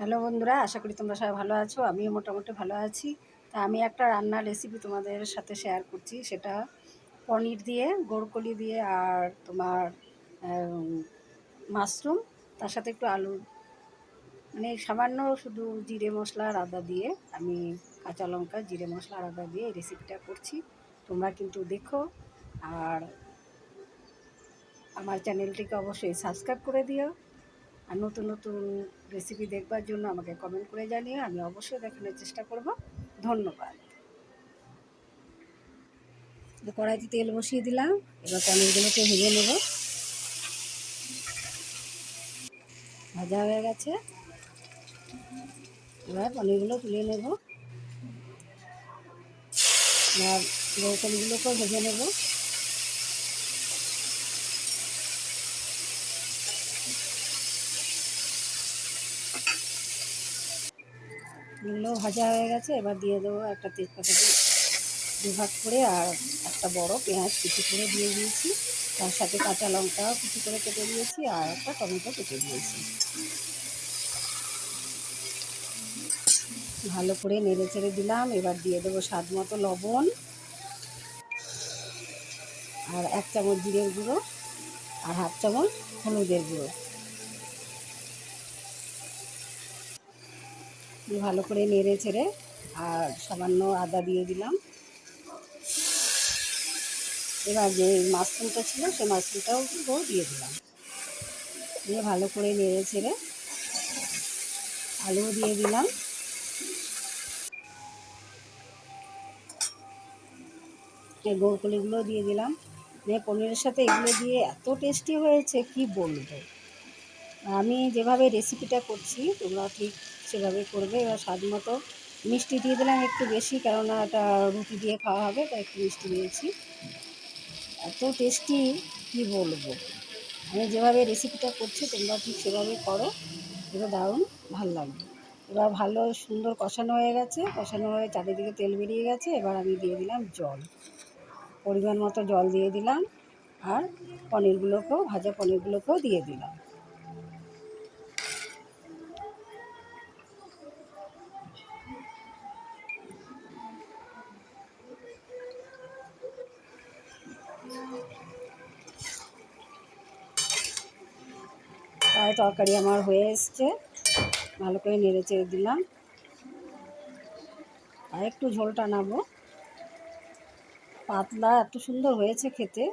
Hello বন্ধুরা, আশা করি তোমরা সবাই ভালো আছো, আমিও মোটামুটি ভালো আছি। তা আমি একটা রান্নার রেসিপি তোমাদের সাথে শেয়ার করছি, সেটা পনির দিয়ে গোড়কলি দিয়ে আর তোমার মাশরুম, তার সাথে একটু আলু। মানে সামান্য শুধু জিরে মশলা আর আদা দিয়ে আমি কাঁচা লঙ্কা, জিরে মশলা আর আদা দিয়ে এই রেসিপিটা করছি। তোমরা কিন্তু দেখো, আর আমার চ্যানেলটিকে অবশ্যই সাবস্ক্রাইব করে দিও। আর নতুন নতুন রেসিপি দেখবার জন্য আমাকে কমেন্ট করে জানিয়ে আমি অবশ্যই দেখানোর চেষ্টা করব। ধন্যবাদ। কড়াইতে তেল বসিয়ে দিলাম, এবার পনিরগুলোকে ভেজে নেব। ভাজা হয়ে গেছে। এবার পনিরগুলো তুলে নেব। এবার পনিরগুলোকেও ভেজে নেব। এগুলো ভাজা হয়ে গেছে, এবার দিয়ে দেবো একটা তেজপাতা দু ভাগ করে আর একটা বড় পেঁয়াজ কুচি করে দিয়ে দিয়েছি। তার সাথে কাঁচা লঙ্কাও কুচি করে কেটে দিয়েছি আর একটা টমেটো কেটে দিয়েছি। ভালো করে নেড়ে চেড়ে দিলাম, এবার দিয়ে দেবো স্বাদ মতো লবণ আর এক চামচ জিরের গুঁড়ো আর হাফ চামচ হলুদের গুঁড়ো। ভালো করে নেড়ে ছেড়ে আর সামান্য আদা দিয়ে দিলাম। এবার যে মাশরুমটা ছিল সে মাশরুমটাও দিয়ে দিলাম। দিয়ে ভালো করে নেড়ে ছেড়ে আলুও দিয়ে দিলাম। গোলকলিগুলো দিয়ে দিলাম। দিয়ে পনিরের সাথে এগুলো দিয়ে এত টেস্টি হয়েছে, কি বলব? আমি যেভাবে রেসিপিটা করছি, তোমরা ঠিক সেভাবে করবে। এবার স্বাদ মতো মিষ্টি দিয়ে দিলাম একটু বেশি, কেননা এটা রুটি দিয়ে খাওয়া হবে, তাই একটু মিষ্টি দিয়েছি। এত টেস্টি কি বলব? আমি যেভাবে রেসিপিটা করছি, তোমরা ঠিক সেভাবে করো। এবার দারুণ, ভালো লাগবে। এবার ভালো, সুন্দর কষানো হয়ে গেছে। কষানো হয়ে চারিদিকে তেল বেরিয়ে গেছে। এবার আমি দিয়ে দিলাম জল। পরিমাণ মতো জল দিয়ে দিলাম। আর পনিরগুলোকেও, ভাজা পনিরগুলোকেও দিয়ে দিলাম। তাই তরকারি আমার হয়ে এসছে। ভালো করে নেড়ে চেড়ে দিলাম। আর একটু ঝোলটা নামো পাতলা, এত সুন্দর হয়েছে খেতে।